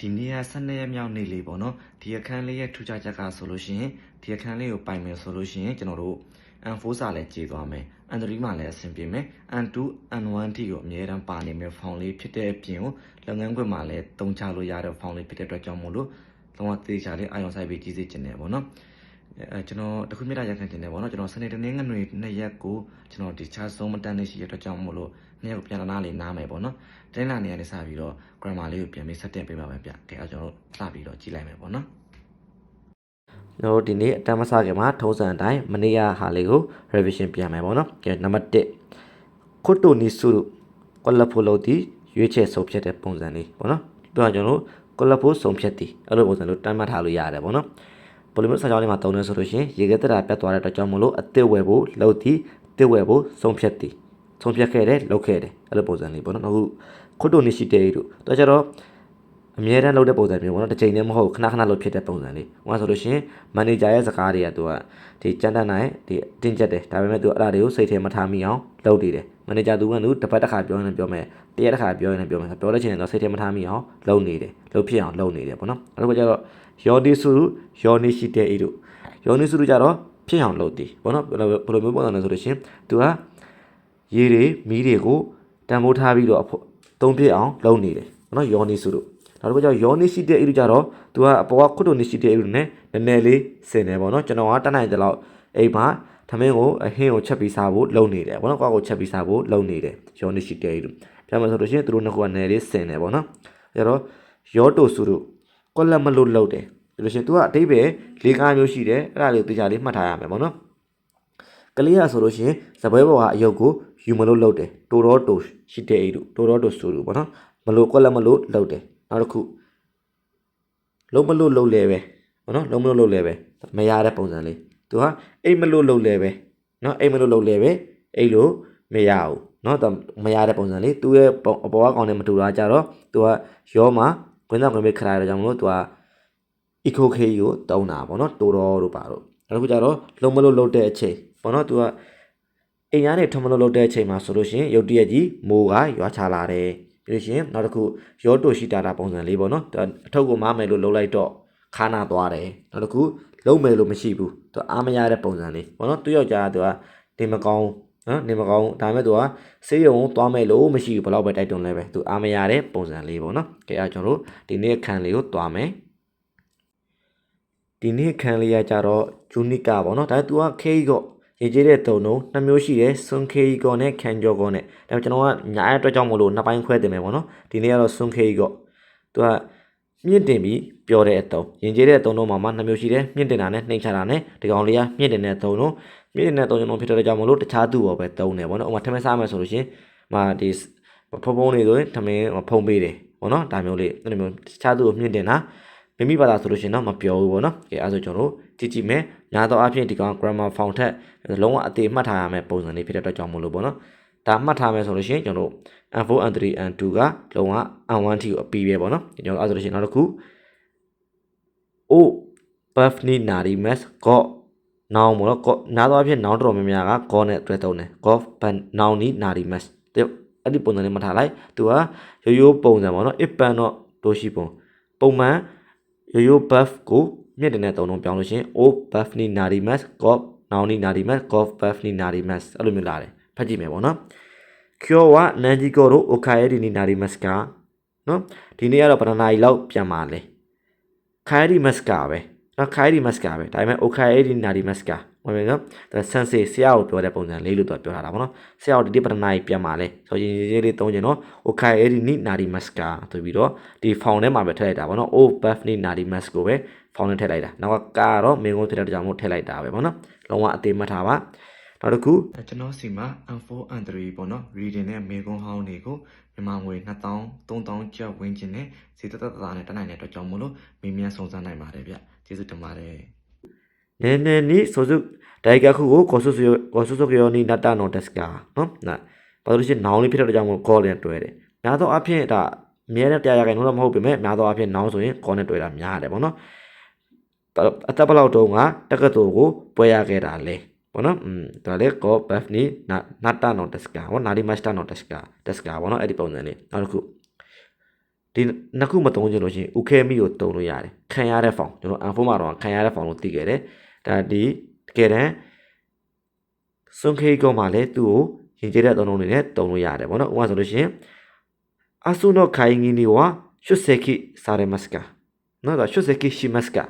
ဒီနေ့က12ရက်မြောက်နေ့လေးပေါ့နော်ဒီအခန်းလေးရဲ့ထူးခြားချက်ကဆိုလို့ရှိရင်ဒီအခန်းလေးကိုပိုင်မယ်ဆိုလို့ရှိရင်ကျွန်တော်တို့ N4 စာလည်းကြေသွားမယ် N3 မှာလည်းအဆင်ပြေမယ် N2 N1 ထိကိုအမြဲတမ်းပါနေမယ်ဖောင်လေးဖြစ်တဲ့အပြင်ကိုလုပ်ငန်းခွင်မှာလည်းတုံးချလို့ရတဲ့ဖောင်လေးဖြစ်တဲ့အတွက်ကြောင့်မို့လို့လုံးဝသေချာလေးအာရုံစိုက်ပြီးကြီးစိတ်ကျင်တယ်ပေါ့နော်အဲ ကျွန်တော်တခုမြတ်တာရက်ခံတင်တယ်ပေါ့နော်ကျွန်တော်စနေတနင်္ဂနွေနှစ်ရက်ကိုကျွန်တော်ဒီချာဆုံးမတန်နေရှိရတဲ့အတွက်ကြောင့်မို့လို့နှစ်ရက်ကိုပြန်လာလေးနားမယ်ပေါ့နော်တင်းလာနေရနေစပြီးတော့ grammar လေးကိုပြန်ပြီးဆက်တင်ပေးပါမယ်ဗျကဲအဲကျွန်တော်တို့စပြီးတော့ကြည့်လိုက်မယ်ပေါ့နော်ကျွန်တော်တို့ဒီနေ့အတမ်းမစခင်မှာထုံးစံအတိုင်းမနေ့ကဟာလေးကို revision ပြန်မယ်ပေါ့နော်။ကဲနံပါတ်1ခွတ်တိုနီစုကွက်လက်ဖို့လို့ဒီရွေးချယ်ဆုံးဖြတ်တဲ့ပုံစံလေးပေါ့နော်။ပြောရကျွန်တော်တို့ကွက်လက်ဖို့ဆုံးဖြတ်သည်အဲ့လိုပုံစံလို့တမ်းမှတ်ထားလို့ရတယ်ပေါ့နော်။ ပိုလီမတ်စာကြောင်းလေးမှာတုံးနေဆိုလို့ရှိရင်ရေခဲတက်တာပြတ်သွားတဲ့အတွက်ကြောင့်မလို့အစ်စ်ဝယ်ဖို့လုပ်သည်အစ်စ်ဝယ်ဖို့ဆုံးဖြတ်သည်ဆုံးဖြတ်ခဲ့တယ်လုပ်ခဲ့တယ်အဲ့လိုပုံစံလေးပေါ့နော်။အခုခွတ်တိုနီရှိတဲ့တို့တော့ကျတော့အမြဲတမ်းလုပ်တဲ့ပုံစံမျိုးပေါ့နော်တစ်ချိန်တည်းမဟုတ်ခဏခဏလုပ်ဖြစ်တဲ့ပုံစံလေးဟိုကဆိုလို့ရှိရင်မန်နေဂျာရဲ့စကားတွေကသူကဒီကြမ်းတမ်းနိုင်ဒီတင်းကျပ်တယ်ဒါပေမဲ့သူအဲ့ဒါတွေကိုစိတ်ထဲမထားမိအောင်လုပ်နေတယ်မန်နေဂျာသူကသူတစ်ပတ်တစ်ခါပြောရင်လည်းပြောမယ်တရက်တစ်ခါပြောရင်လည်းပြောမယ်ပြောတဲ့ချိန်တော့စိတ်ထဲမထားမိအောင်လုပ်နေတယ်လုပ်ဖြစ်အောင်လုပ်နေတယ်ပေါ့နော်အဲ့တော့ကျတော့ ယောနီစုယောနီရှိတဲ့ဤတို့ယောနီစုတို့ကြတော့ဖြစ်အောင်လုပ်တယ်ပေါ့နော်ဘယ်လိုဘယ်လိုမျိုးပုံစံလဲဆိုလို့ရှိရင်သူကရေတွေမီးတွေကိုတန်ဖိုးထားပြီးတော့အဖို့သုံးဖြစ်အောင်လုပ်နေတယ်ပေါ့နော်ယောနီစုတို့နောက်တစ်ခုကျတော့ယောနိရှိတဲ့အဲ့လိုကြတော့သူကအပေါ်ကခွတ်တုန်နိရှိတဲ့အဲ့လိုနဲ့နည်းနည်းလေးစင်တယ်ပေါ့နော်ကျွန်တော်ကတတ်နိုင်တဲ့လောက်အိမ်မှာသမင်းကိုအဟင်းကိုချက်ပြီးစားဖို့လုပ်နေတယ်ပေါ့နော်ကွာကိုချက်ပြီးစားဖို့လုပ်နေတယ်ယောနိရှိတဲ့အဲ့လိုပြောမှဆိုလို့ရှိရင်သူတို့နှစ်ခုကနည်းနည်းလေးစင်တယ်ပေါ့နော်အဲ့တော့ယောတိုစုတို့ ကွက်လက်မလို့လုပ်တယ်ဒါလို့ရှိရင်သူကအတိတ်ပဲလေးကားမျိုးရှိတယ်အဲ့ဒါလေးကိုတရားလေးမှတ်ထားရမယ်ပေါ့နော်ကလေးရဆိုလို့ရှိရင်ဇပွဲဘောကအယုတ်ကိုယူမလို့လုပ်တယ်တိုတော့တိုရှိတဲ့အဲ့လိုတိုတော့တိုစုတို့ပေါ့နော်မလို့ကွက်လက်မလို့လုပ်တယ်နောက်တစ်ခုလုံးမလို့လုံးလဲပဲဘောနော်လုံးမလို့လုံးလဲပဲမရတဲ့ပုံစံလေးသူဟာအိမ်မလို့လုံးလဲပဲနော်အိမ်မလို့လုံးလဲပဲအိမ်လို့မရဘူးနော်တော့မရတဲ့ပုံစံလေးသူရဲ့အပေါ်ကကောင်နဲ့မတူတာကြတော့သူကရောမှာ ခွင်းသားခွင်းပေးခလာရတဲ့ကြောင့်မလို့သူက eco k ကိုတုံးတာပေါ့နော်တိုတော်တို့ပါတော့နောက်တစ်ခုကြတော့လုံးမလို့လုံးတဲ့အချိန်ပေါ့နော်သူကအိမ်ရနဲ့ထမလို့လုံးတဲ့အချိန်မှာဆိုလို့ရှိရင်ရုတ်တရက်ကြီးမိုးကရွာချလာတယ်ပြီးလို့ရှိရင်နောက်တစ်ခုရောတိုရှိတာတာပုံစံလေးပေါ့နော်သူအထုပ်ကိုမမယ်လို့လုံးလိုက်တော့ခါနာသွားတယ်နောက်တစ်ခုလုံးမယ်လို့မရှိဘူးသူအားမရတဲ့ပုံစံလေးပေါ့နော်သူယောက်ျားကသူကနေမကောင်း နော်နေမကောင်းဒါပေမဲ့သူကဆေးရုံသွားမယ်လို့မရှိဘူးဘယ်တော့ပဲတိုက်တွန်းလဲပဲသူအားမရတဲ့ပုံစံလေးပေါ့နော်ကဲအဲကျွန်တော်တို့ဒီနေ့အခန်းလေးကိုသွားမယ်ဒီနေ့အခန်းလေးကကြတော့ဂျူနီကာပေါ့နော်ဒါသူကခေးကောရေးကြတဲ့တုံလုံးနှစ်မျိုးရှိတယ်ဆွန်ခေးကောနဲ့ခံကျော်ကောနဲ့ဒါပေမဲ့ကျွန်တော်ကညာရဲ့အတွက်ကြောင့်မလို့နှစ်ပိုင်းခွဲတင်မယ်ပေါ့နော်ဒီနေ့ကတော့ဆွန်ခေးကောသူကမြင့်တင်ပြီး ပြောတဲ့အတုံရင်ကျေးတဲ့အတုံလုံးမှာမှနှစ်မျိုးရှိတယ်မြင့်တင်တာနဲ့နှိမ်ချတာနဲ့ဒီကောင်လေးကမြင့်တင်တဲ့အတုံလုံးမြင့်တင်တဲ့အတုံလုံးဖြစ်တဲ့ကြောင့်မလို့တခြားသူ့ဘောပဲတုံးတယ်ပေါ့နော်ဥပမာထမင်းစားမယ်ဆိုလို့ရှိရင်မာဒီဖုံဖုံနေဆိုရင်ထမင်းဖုံပေးတယ်ပေါ့နော်ဒါမျိုးလေးအဲ့လိုမျိုးတခြားသူ့ကိုမြင့်တင်တာမိမိဘာသာဆိုလို့ရှိရင်တော့မပြောဘူးပေါ့နော်ကဲအဲဆိုကျွန်တော်တို့ကြည့်ကြည့်မယ်ညာတော့အဖြစ်ဒီကောင် grammar font ထက်လုံးဝအသေးမှတ်ထားရမယ့်ပုံစံလေးဖြစ်တဲ့အတွက်ကြောင့်မလို့ပေါ့နော်ဒါမှတ်ထားမယ်ဆိုလို့ရှိရင်ကျွန်တော်တို့ N4 N3 N2 ကလုံးဝ N1 ထိကိုအပီးပဲပေါ့နော်ကျွန်တော်အဲဆိုလို့ရှိရင်နောက်တစ်ခု O buff ni narimas go နောင်ပေါ့နော်ကောနားတော့အဖြစ်နောင်တော်များများကကောနဲ့တွဲသုံးတယ် golf ban နောင်နီ narimas တဲ့အဲ့ဒီပုံစံလေးမှတ်ထားလိုက်သူကရိုးရိုးပုံစံပေါ့နော် if ban တော့တို့ရှိပုံပုံမှန်ရိုးရိုး buff ကိုမြင့်တင်တဲ့သုံးလုံးပြောင်းလို့ရှိရင် o buff ni narimas golf နောင်နီ narimas golf buff ni narimas အဲ့လိုမျိုးလာတယ်ဖတ်ကြည့်မယ်ပေါ့နော် cure ကနန်ဂျီကိုတို့ okay ဒီ ni narimas ကနော်ဒီနေ့ကတော့ပထနာရီလောက်ပြန်ပါလေ ခိုင်ဒီမတ်ကာပဲနော်ခိုင်ဒီမတ်ကာပဲဒါပေမဲ့ okay ဒီနာဒီမတ်ကာဟုတ်ပြီနော်ဒါဆန်စေဆရာကိုပြောတဲ့ပုံစံလေးလို့သူကပြောထားတာပေါ့နော်ဆရာကိုဒီဒီပထနာရီပြန်ပါလေဆိုရင်ရေးလေးသုံးချင်တော့ okay ဒီနိနာဒီမတ်ကာဆိုပြီးတော့ဒီဖောင်ထဲမှာပဲထည့်လိုက်တာပေါ့နော် o buff နိနာဒီမတ်ကိုပဲဖောင်ထဲထည့်လိုက်တာနောက်ကကတော့မင်းကုန်းဖြစ်တဲ့ကြောင့်မို့ထည့်လိုက်တာပဲပေါ့နော်လုံးဝအသေးမှတ်ထားပါ နောက်တစ်ခုကျွန်တော်စီမှာ N4 N3 ပေါ့နော် reading နဲ့မေကွန်ဟောင်းတွေကိုမြန်မာငွေ2000 3000ကျပ်ဝင်းကျင်နဲ့ဈေးသက်သက်သာနဲ့တက်နိုင်တဲ့အတွက်ကြောင့်မို့လို့မေးမြန်းစုံစမ်းနိုင်ပါတယ်ဗျကျေးဇူးတင်ပါတယ်နေနေနီဆိုစုဒိုင်ကခုကိုကောဆုဆူကောဆုဆူကယောနီနတ်တာနော်တက်စကာနော်နာဘာလို့ရှိရင်နောင်လေးဖြစ်တဲ့ကြောင့်မို့ကောလည်းတွဲတယ်များသောအားဖြင့်ဒါအများနဲ့တရားရခိုင်လို့မဟုတ်ပေမဲ့များသောအားဖြင့်နောင်ဆိုရင်ကောနဲ့တွဲတာများတယ်ပေါ့နော်အသက်ဘလောက်တုန်းကတက္ကသိုလ်ကိုပွဲရခဲ့တာလဲ ဘောနော်อืมဒါလည်း call path နီနာတာနော်တက်စကာဟောနာဒီမတ်တာနော်တက်စကာတက်စကာဘောနော်အဲ့ဒီပုံစံလေးနောက်တစ်ခုဒီနှစ်ခုမတုံးချင်လို့ရှင်ဥခဲမိကိုတုံလို့ရတယ်ခံရတဲ့ form ကျွန်တော် unfold မှာတော့ခံရတဲ့ form လို့သိခဲ့တယ်ဒါဒီတကယ်တမ်းစွန်ခေကောမှာလည်းသူ့ကိုရင်ကျေးတဲ့သုံးလုံးတွေနဲ့တုံလို့ရတယ်ဘောနော်ဥပမာဆိုလို့ရှင်အဆုနောခိုင်ငင်းနီဝါရှုစေခိစာရမစကာနော်ဒါရှုစေခိရှိမစကာ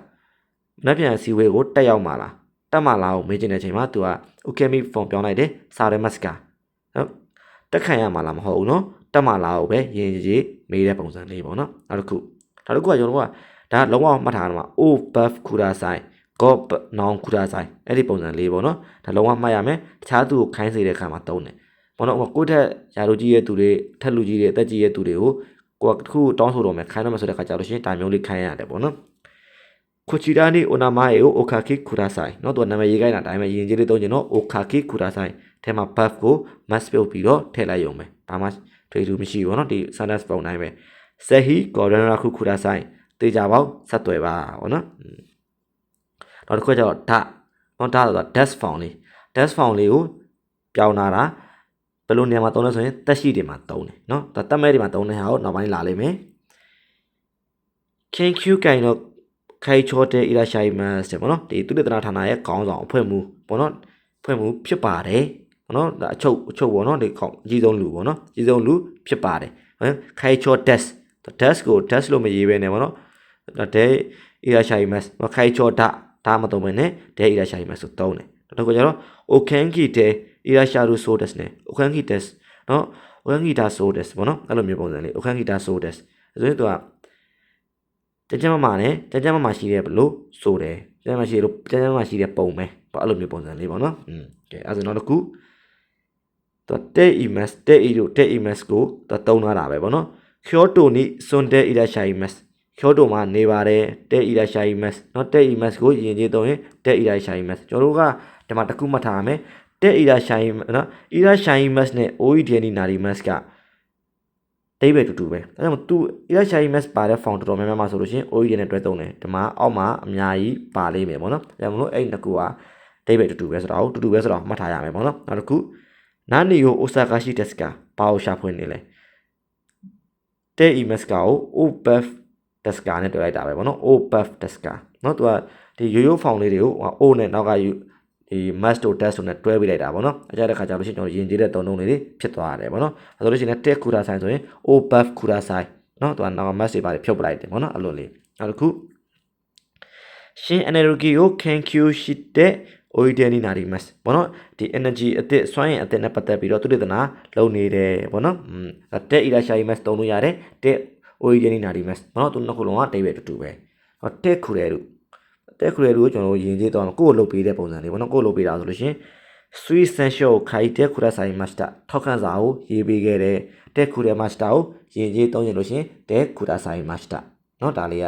နောက်ပြန်အစည်းအဝေးကိုတက်ရောက်မှာလား တက်မလားကိုမေးချင်တဲ့အချိန်မှာသူက Ukemi form ပြောင်းလိုက်တယ်စားတယ်မတ်စကာနော်တက်ခံရမှာလားမဟုတ်ဘူးနော်တက်မလားကိုပဲရင်ကြီးမေးတဲ့ပုံစံလေးပေါ့နော်နောက်တစ်ခုနောက်တစ်ခုကကျွန်တော်ကဒါလုံးဝမှတ်ထားမှာ O buff ခုတာဆိုင် gob noun ခုတာဆိုင်အဲ့ဒီပုံစံလေးပေါ့နော်ဒါလုံးဝမှတ်ရမယ်တခြားသူကိုခိုင်းစေတဲ့အခါမှာသုံးတယ်ပေါ့နော်ကိုယ့်ထက်ယာတို့ကြီးရဲ့သူတွေထက်လူကြီးတွေအသက်ကြီးရဲ့သူတွေကိုကိုယ်ကတစ်ခုတောင်းဆိုတော့မယ်ခိုင်းတော့မယ်ဆိုတဲ့အခါကျတော့ရှင်ဒါမျိုးလေးခိုင်းရတယ်ပေါ့နော် ကိုချီရာနီအိုနာမိုင်ကိုအိုခါခိခူရာဆိုင်เนาะသူကနာမည်ရေးခိုင်းတာဒါပေမဲ့ယဉ်ကျေးလေးသုံးချင်တော့အိုခါခိခူရာဆိုင်ထဲမှာ buff ကို mass ပြုတ်ပြီးတော့ထည့်လိုက်ရုံပဲဘာမှထွေထူးမရှိဘူးเนาะဒီ sentence ပုံတိုင်းပဲဆဟီကော်ရနာခုခူရာဆိုင်တေချာပေါက်ဆက်သွယ်ပါပေါ့နော်နောက်တစ်ခုကျတော့ဓာเนาะဓာဆိုတာ desk found လေး desk found လေးကိုပြောင်းလာတာဘယ်လိုနေရာမှာသုံးလဲဆိုရင်တက်ရှိတွေမှာသုံးတယ်เนาะဒါတက်မဲတွေမှာသုံးတဲ့ဟာကိုနောက်ပိုင်းလာလိမ့်မယ် Thank you ကိုင်တော့ခိုင်ချောတဲ့ irashimas တဲ့ပေါ့နော်ဒီသူတေသနာဌာနရဲ့ခေါင်းဆောင်အဖွဲ့မှုပေါ့နော်အဖွဲ့မှုဖြစ်ပါတယ်ပေါ့နော်ဒါအချုပ်အချုပ်ပေါ့နော်ဒီခေါင်းအကြီးဆုံးလူပေါ့နော်အကြီးဆုံးလူဖြစ်ပါတယ်ဟမ်ခိုင်ချော desk desk ကို desk လို့မရေးဘဲနဲ့ပေါ့နော်ဒါတဲ့ irashimas မခိုင်ချောဒါဒါမသုံးဘဲနဲ့တဲ့ irashimas ဆိုသုံးတယ်တော့ကိုကျတော့ okanki တဲ့ irasharu so desk နဲ့ okanki desk နော် okanki da so desk ပေါ့နော်အဲ့လိုမျိုးပုံစံလေး okanki da so desk ဆိုရင်သူက ကြကြမမနဲ့ကြကြမမရှိတဲ့ဘလို့ဆိုတယ်ကြကြမရှိလို့ကြကြမမရှိတဲ့ပုံပဲပေါ့အဲ့လိုမျိုးပုံစံလေးပေါ့နော်อืมကဲအဲ့ဒါနောက်တစ်ခုတော့တဲ့ email တဲ့ e တို့တဲ့ email ကိုတော့တုံးထားတာပဲပေါ့နော်ခေါတိုနီစွန်တဲ့အီရာရှာ email ခေါတိုမှာနေပါတယ်တဲ့အီရာရှာ email เนาะတဲ့ email ကိုယဉ်ကျေးသုံးရင်တဲ့အီရာရှာ email ကျွန်တော်တို့ကဒီမှာတစ်ခုမှတ်ထားရမယ်တဲ့အီရာရှာ email เนาะအီရာရှာ email နဲ့ OEDN နာရီ email က တိပဲတူတူပဲအဲဒါကြောင့်သူ EHI MS ပါတဲ့ font တော်တော်များများမှာဆိုလို့ရှိရင် OED နဲ့တွဲသုံးတယ်ဒီမှာအောက်မှာအများကြီးပါလိမ့်မယ်ပေါ့နော်အဲဒါမလို့အဲ့ဒီနှစ်ခုကတိပဲတူတူပဲဆိုတော့တူတူပဲဆိုတော့မှတ်ထားရမယ်ပေါ့နော်နောက်တစ်ခုနာနီယိုအိုဆာကာရှိတက်စကာဘာကိုရှာဖွေနေလဲတဲ့ EMS ကို OPF တက်စကာနဲ့တွဲလိုက်တာပဲပေါ့နော် OPF တက်စကာနော်သူကဒီရိုးရိုး font လေးတွေကို O နဲ့နောက်က ဒီ master test ဆိုနဲ့တွဲပေးလိုက်တာပေါ့နော်အကြတဲ့ခါကျလို့ရှိရင်ကျွန်တော်ယဉ်ကျေးတဲ့သုံးလုံးလေးတွေဖြစ်သွားရတယ်ပေါ့နော်အဲဆိုလို့ရှိရင် tech ခုရာဆိုင်ဆိုရင် obaf ခုရာဆိုင်နော်သူကနောက်က mass တွေပါတယ်ဖြုတ်ပလိုက်တယ်ပေါ့နော်အဲ့လိုလေးနောက်တစ်ခုရှင် energy ကို can q ရှိတဲ့ oideni nari mass ပေါ့နော်ဒီ energy အသစ်စွမ်းရင်အသစ်နဲ့ပတ်သက်ပြီးတော့သူတေသနာလုပ်နေတယ်ပေါ့နော်อืมတဲ့ irashai mass တုံးလို့ရတယ်တဲ့ oideni nari mass ပေါ့နော်သူနှစ်ခုလုံးကအတိတ်ပဲတူတူပဲဟောတဲ့ခုတဲ့လူ တဲ့ခရယ်တို့ကျွန်တော်တို့ယဉ်ကျေးသွားမှာကိုယ့်ကိုလုပ်ပေးတဲ့ပုံစံလေးပေါ့နော်ကိုယ့်လုပ်ပေးတာဆိုလို့ရှင် Sweet Essential ခိုင်တဲ့ခရယ်ဆိုင်မတ်စတာထောက်ခံစာကိုရေးပေးခဲ့တဲ့တဲ့ခရယ်မတ်စတာကိုယဉ်ကျေးသုံးရင်လို့ရှင်တဲ့ခရယ်ဆိုင်မတ်စတာเนาะဒါလေးက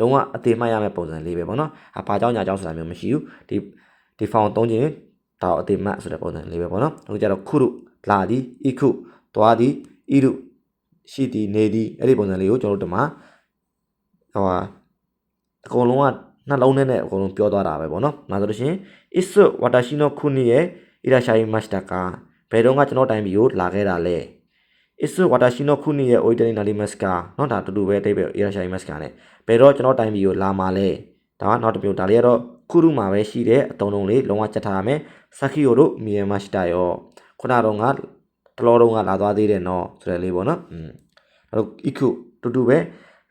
လုံးဝအသေးမှတ်ရမယ့်ပုံစံလေးပဲပေါ့နော်။အဘာကြောင့်ညာကြောင့်ဆိုတာမျိုးမရှိဘူး။ဒီဒီဖောင်သုံးခြင်းဒါအသေးမှတ်ဆိုတဲ့ပုံစံလေးပဲပေါ့နော်။အခုကျတော့ခုရုလာသည်ဤခုသွားသည်ဤရုရှိသည်နေသည်အဲ့ဒီပုံစံလေးကိုကျွန်တော်တို့ဒီမှာဟိုဟာအကုန်လုံးက နှလုံးထဲနဲ့အကုန်လုံးပြောသွားတာပဲပေါ့နော်။မှန်ဆိုလို့ရှိရင် Isu Watashino Kuni ရဲ့ Irashai Master ကဘယ်တော့ကကျွန်တော်တိုင်ပြည်ကိုလာခဲ့တာလဲ။ Isu Watashino Kuni ရဲ့ Oitani Nalimas ကနော်ဒါတူတူပဲတိတ်ပဲ Irashai Master နဲ့ဘယ်တော့ကျွန်တော်တိုင်ပြည်ကိုလာမှာလဲ။ဒါကနောက်တစ်မျိုးဒါလေးကတော့ခုရုမှာပဲရှိတဲ့အတုံးလုံးလေးလုံးဝချက်ထားရမယ်။စကီယိုတို့မီယမတ်စတာရောခုနတော့ကတလောတော့ကလာသွားသေးတယ်နော်ဆိုတဲ့လေးပေါ့နော်။อืมအဲ့တော့ IQ တူတူပဲ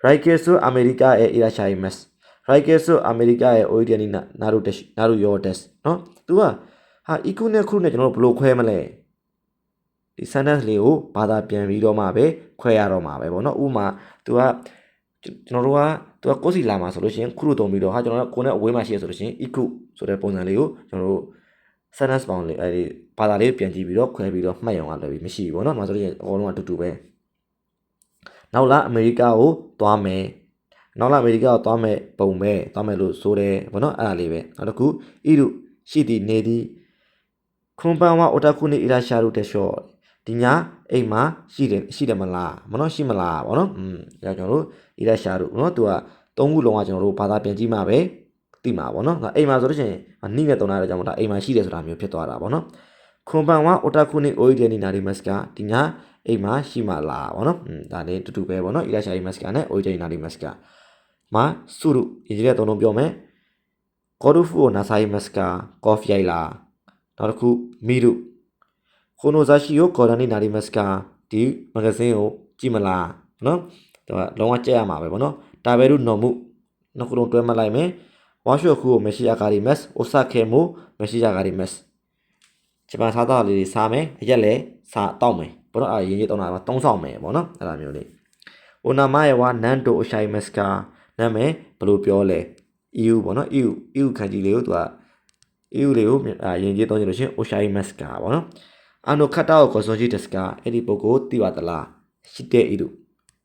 Raikesu America ရဲ့ Irashai Master ရိုက်ကဲဆိုအမေရိကရဲ့ OEDN နာရူတက်နာရူယောတက်နော် तू ကဟာ eco နဲ့ခုနဲ့ကျွန်တော်တို့ဘယ်လိုခွဲမလဲဒီ sentence လေးကိုဘာသာပြန်ပြီးတော့မှပဲခွဲရတော့မှာပဲဗောနော်ဥပမာ तू ကကျွန်တော်တို့က तू ကကိုယ်စီလာမှာဆိုလို့ရှိရင်ခုလိုတုံပြီးတော့ဟာကျွန်တော်တို့ကိုယ်နဲ့အဝေးမှာရှိရဆိုလို့ရှိရင် eco ဆိုတဲ့ပုံစံလေးကိုကျွန်တော်တို့ sentence ပေါင်းလေးအဲဒီဘာသာလေးပြန်ကြည့်ပြီးတော့ခွဲပြီးတော့မှတ်ရုံကလည်းမရှိဘူးဗောနော်ဒါဆိုလို့ရှိရင်အကုန်လုံးကတူတူပဲနောက်လာအမေရိကကိုသွားမယ် နော်လာအမေရိကကိုသွားမယ်ပုံပဲသွားမယ်လို့ဆိုတယ်ဘောနော်အဲ့ဒါလေးပဲနောက်တစ်ခုဣရုရှိသည့်နေသည့်ခွန်ပန်ဝအိုတာကုနေဣရာရှာရုတက်လျှော့ဒီညာအိမ်မှာရှိတယ်ရှိတယ်မလားမနော်ရှိမလားဘောနော်อืมဒါကျွန်တော်တို့ဣရာရှာရုဘောနော်သူကသုံးခုလုံးကကျွန်တော်တို့ဘာသာပြန်ကြည့်မှာပဲသိမှာပေါ့နော်အိမ်မှာဆိုလို့ရှိရင်နိနဲ့တုံတာတော့ကြောင့်မလားအိမ်မှာရှိတယ်ဆိုတာမျိုးဖြစ်သွားတာပေါ့နော်ခွန်ပန်ဝအိုတာကုနေအိုဒီနီနာရီမတ်စကာဒီညာအိမ်မှာရှိမလားပေါ့နော်ဒါလည်းတူတူပဲပေါ့နော်ဣရာရှာရီမတ်စကာနဲ့အိုဒီနီနာရီမတ်စကာ မှာစုရုအင်ဂျင်နီယာသုံးလုံးပြောမယ်ကော်ဒူဖူကိုနာဆိုင်မတ်စကာကော်ဖီအိုင်လာနောက်တစ်ခုမီရုခိုနိုဇာရှိကိုကော်ဒန်နီနာရီမတ်စကာဒီမဂဇင်းကိုကြည့်မလားနော်ဒါကလုံးဝကြက်ရမှာပဲဗောနော်တာဘဲရုနော်မှုနှစ်ခုလုံးတွဲမှတ်လိုက်မယ်ဝါရှော့ခုကိုမရှိယာကာရီမက်စ်အိုဆာကေမိုမရှိယာကာရီမက်စ်ဂျပန်စားသားလေးတွေစားမယ်အရက်လည်းစားတောက်မယ်ဘောနော်အဲရင်းကြီးတောင်းတာမှာတုံးဆောင်မယ်ပေါ့နော်အဲ့လိုမျိုးလေးအိုနာမရဲ့ဝါနန်တိုအရှိုင်မက်စကာ နာမည်ဘယ်လိုပြောလဲ EU ပေါ့နော် EU EU ခန်းကြီးလေးကိုသူက EU လေးကိုအာရင်းကြီးတောင်းကြလို့ရှရင်အိုရှိုင်မက်စကာပေါ့နော်အာနိုခတ်တာကိုကော်ဆိုဂျီတက်စကာအဲ့ဒီပုဂ္ဂိုလ်သိပါသလားရှိတဲ့ EU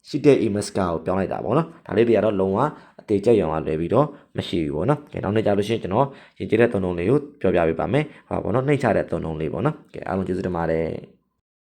ရှိတဲ့ e မက်စကာကိုပြောင်းလိုက်တာပေါ့နော်ဒါလေးတွေကတော့လုံးဝအသေးကျက်ရောင်ကလွယ်ပြီးတော့မရှိဘူးပေါ့နော်ကဲနောက်နေ့ကြလို့ရှိရင်ကျွန်တော်ရည်ကြည်တဲ့သုံးလုံးလေးကိုပြောပြပေးပါမယ်ဟာပေါ့နော်နှိမ့်ချတဲ့သုံးလုံးလေးပေါ့နော်ကဲအားလုံးကျေးဇူးတင်ပါတယ်